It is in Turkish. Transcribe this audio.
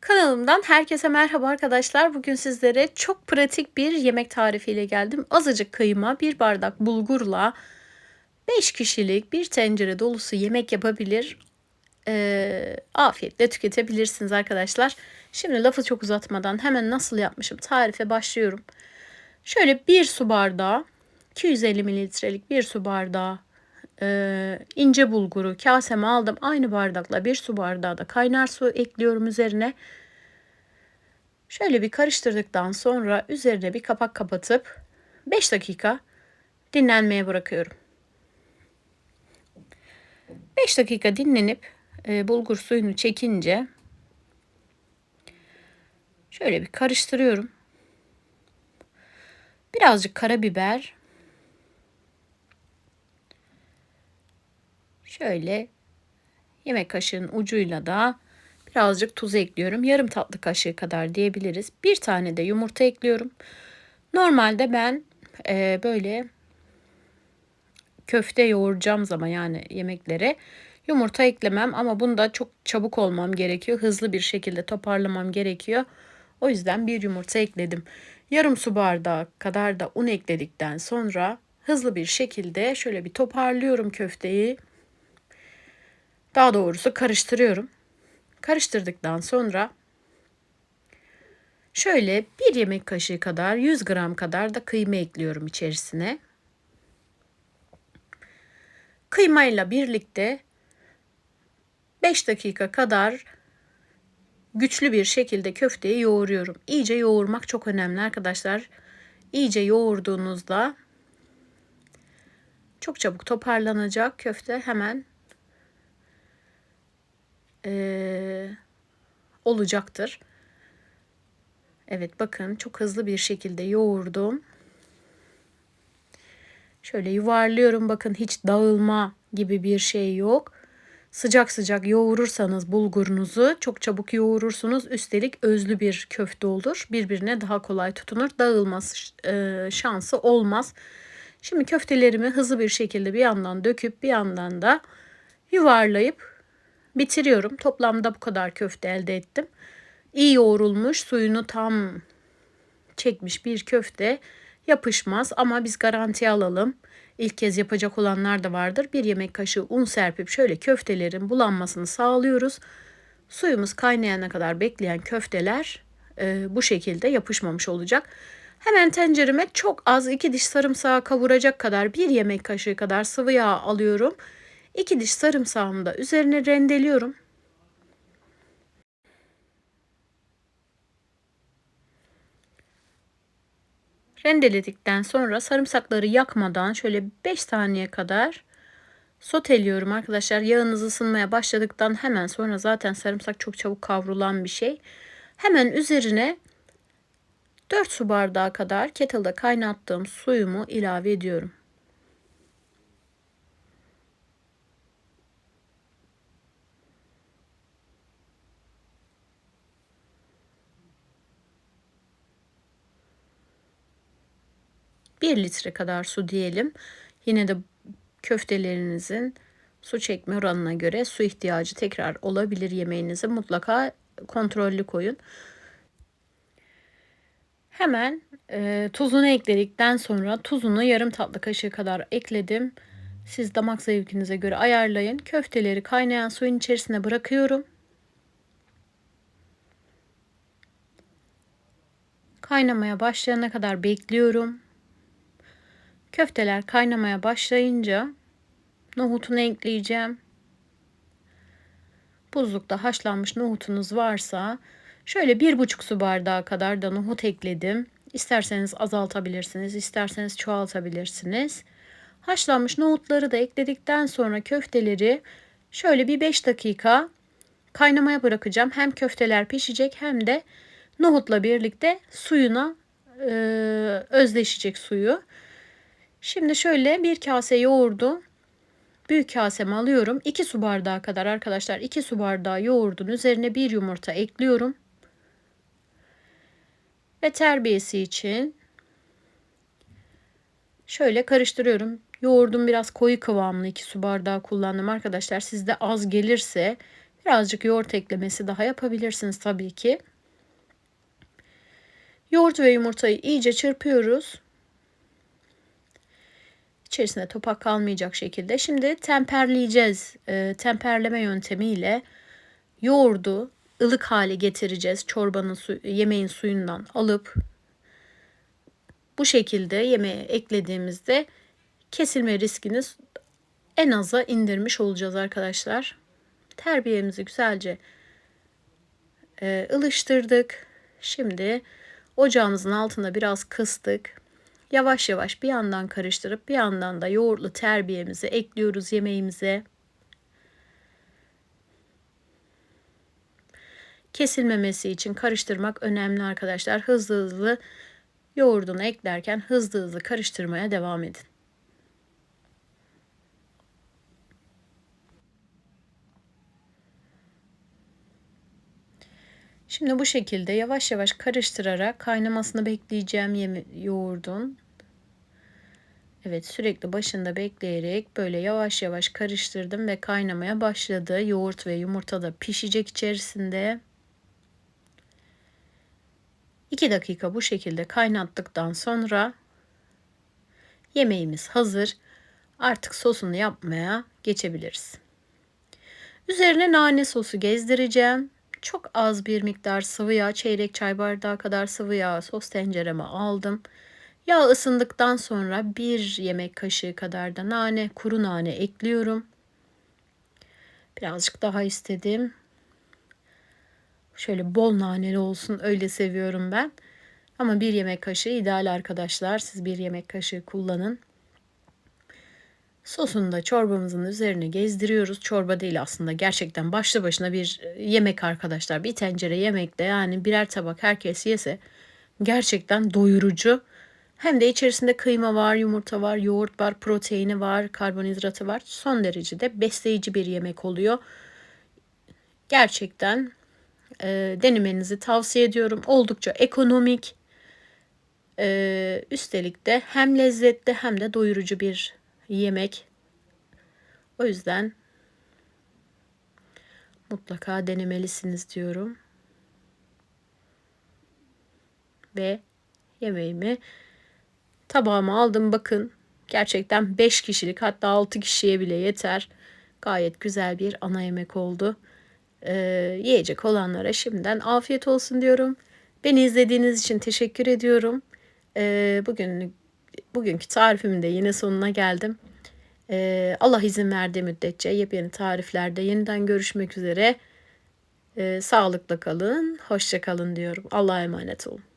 Kanalımdan herkese merhaba arkadaşlar. Bugün sizlere çok pratik bir yemek tarifiyle geldim. Azıcık kıyma, bir bardak bulgurla 5 kişilik bir tencere dolusu yemek yapabilir. Ee, afiyetle tüketebilirsiniz arkadaşlar. Şimdi lafı çok uzatmadan hemen nasıl yapmışım tarife başlıyorum. Şöyle bir su bardağı, 250 mililitrelik bir su bardağı e, ince bulguru kaseme aldım. Aynı bardakla bir su bardağı da kaynar su ekliyorum üzerine. Şöyle bir karıştırdıktan sonra üzerine bir kapak kapatıp 5 dakika dinlenmeye bırakıyorum. 5 dakika dinlenip e, bulgur suyunu çekince şöyle bir karıştırıyorum. Birazcık karabiber Şöyle yemek kaşığının ucuyla da birazcık tuz ekliyorum. Yarım tatlı kaşığı kadar diyebiliriz. Bir tane de yumurta ekliyorum. Normalde ben e, böyle köfte yoğuracağım zaman yani yemeklere yumurta eklemem ama bunda çok çabuk olmam gerekiyor. Hızlı bir şekilde toparlamam gerekiyor. O yüzden bir yumurta ekledim. Yarım su bardağı kadar da un ekledikten sonra hızlı bir şekilde şöyle bir toparlıyorum köfteyi. Daha doğrusu karıştırıyorum. Karıştırdıktan sonra şöyle bir yemek kaşığı kadar 100 gram kadar da kıyma ekliyorum içerisine. Kıymayla birlikte 5 dakika kadar güçlü bir şekilde köfteyi yoğuruyorum. İyice yoğurmak çok önemli arkadaşlar. İyice yoğurduğunuzda çok çabuk toparlanacak köfte hemen e, olacaktır. Evet bakın çok hızlı bir şekilde yoğurdum. Şöyle yuvarlıyorum bakın hiç dağılma gibi bir şey yok. Sıcak sıcak yoğurursanız bulgurunuzu çok çabuk yoğurursunuz. Üstelik özlü bir köfte olur. Birbirine daha kolay tutunur. Dağılması e, şansı olmaz. Şimdi köftelerimi hızlı bir şekilde bir yandan döküp bir yandan da yuvarlayıp bitiriyorum. Toplamda bu kadar köfte elde ettim. İyi yoğrulmuş, suyunu tam çekmiş bir köfte yapışmaz ama biz garanti alalım. İlk kez yapacak olanlar da vardır. Bir yemek kaşığı un serpip şöyle köftelerin bulanmasını sağlıyoruz. Suyumuz kaynayana kadar bekleyen köfteler e, bu şekilde yapışmamış olacak. Hemen tencereme çok az iki diş sarımsağı kavuracak kadar bir yemek kaşığı kadar sıvı yağ alıyorum. 2 diş sarımsağımı da üzerine rendeliyorum. Rendeledikten sonra sarımsakları yakmadan şöyle 5 saniye kadar soteliyorum arkadaşlar. Yağınız ısınmaya başladıktan hemen sonra zaten sarımsak çok çabuk kavrulan bir şey. Hemen üzerine 4 su bardağı kadar kettle'da kaynattığım suyumu ilave ediyorum. Bir litre kadar su diyelim. Yine de köftelerinizin su çekme oranına göre su ihtiyacı tekrar olabilir yemeğinize. Mutlaka kontrollü koyun. Hemen e, tuzunu ekledikten sonra tuzunu yarım tatlı kaşığı kadar ekledim. Siz damak zevkinize göre ayarlayın. Köfteleri kaynayan suyun içerisine bırakıyorum. Kaynamaya başlayana kadar bekliyorum. Köfteler kaynamaya başlayınca nohutunu ekleyeceğim. Buzlukta haşlanmış nohutunuz varsa şöyle bir buçuk su bardağı kadar da nohut ekledim. İsterseniz azaltabilirsiniz, isterseniz çoğaltabilirsiniz. Haşlanmış nohutları da ekledikten sonra köfteleri şöyle bir 5 dakika kaynamaya bırakacağım. Hem köfteler pişecek hem de nohutla birlikte suyuna e, özleşecek suyu. Şimdi şöyle bir kase yoğurdu büyük kaseme alıyorum. 2 su bardağı kadar arkadaşlar 2 su bardağı yoğurdun üzerine bir yumurta ekliyorum. Ve terbiyesi için şöyle karıştırıyorum. Yoğurdum biraz koyu kıvamlı 2 su bardağı kullandım arkadaşlar. Sizde az gelirse Birazcık yoğurt eklemesi daha yapabilirsiniz tabii ki. Yoğurt ve yumurtayı iyice çırpıyoruz. İçerisinde topak kalmayacak şekilde. Şimdi temperleyeceğiz. E, temperleme yöntemiyle yoğurdu ılık hale getireceğiz. Çorbanın su, yemeğin suyundan alıp bu şekilde yemeğe eklediğimizde kesilme riskini en aza indirmiş olacağız arkadaşlar. Terbiyemizi güzelce e, ılıştırdık. Şimdi ocağımızın altında biraz kıstık. Yavaş yavaş bir yandan karıştırıp bir yandan da yoğurtlu terbiyemizi ekliyoruz yemeğimize. Kesilmemesi için karıştırmak önemli arkadaşlar. Hızlı hızlı yoğurdunu eklerken hızlı hızlı karıştırmaya devam edin. Şimdi bu şekilde yavaş yavaş karıştırarak kaynamasını bekleyeceğim yoğurdun. Evet sürekli başında bekleyerek böyle yavaş yavaş karıştırdım ve kaynamaya başladı. Yoğurt ve yumurta da pişecek içerisinde. 2 dakika bu şekilde kaynattıktan sonra yemeğimiz hazır. Artık sosunu yapmaya geçebiliriz. Üzerine nane sosu gezdireceğim. Çok az bir miktar sıvı yağ, çeyrek çay bardağı kadar sıvı yağ sos tencereme aldım. Yağ ısındıktan sonra bir yemek kaşığı kadar da nane, kuru nane ekliyorum. Birazcık daha istedim. Şöyle bol naneli olsun öyle seviyorum ben. Ama bir yemek kaşığı ideal arkadaşlar. Siz bir yemek kaşığı kullanın. Sosunu da çorbamızın üzerine gezdiriyoruz. Çorba değil aslında gerçekten başlı başına bir e, yemek arkadaşlar. Bir tencere yemekte yani birer tabak herkes yese gerçekten doyurucu. Hem de içerisinde kıyma var, yumurta var, yoğurt var, proteini var, karbonhidratı var. Son derece de besleyici bir yemek oluyor. Gerçekten e, denemenizi tavsiye ediyorum. Oldukça ekonomik. E, üstelik de hem lezzetli hem de doyurucu bir yemek. O yüzden mutlaka denemelisiniz diyorum. Ve yemeğimi tabağıma aldım. Bakın gerçekten 5 kişilik hatta 6 kişiye bile yeter. Gayet güzel bir ana yemek oldu. Ee, yiyecek olanlara şimdiden afiyet olsun diyorum. Beni izlediğiniz için teşekkür ediyorum. Ee, bugün bugünkü tarifimin de yine sonuna geldim. Ee, Allah izin verdiği müddetçe yepyeni tariflerde yeniden görüşmek üzere. Ee, sağlıkla kalın, hoşça kalın diyorum. Allah'a emanet olun.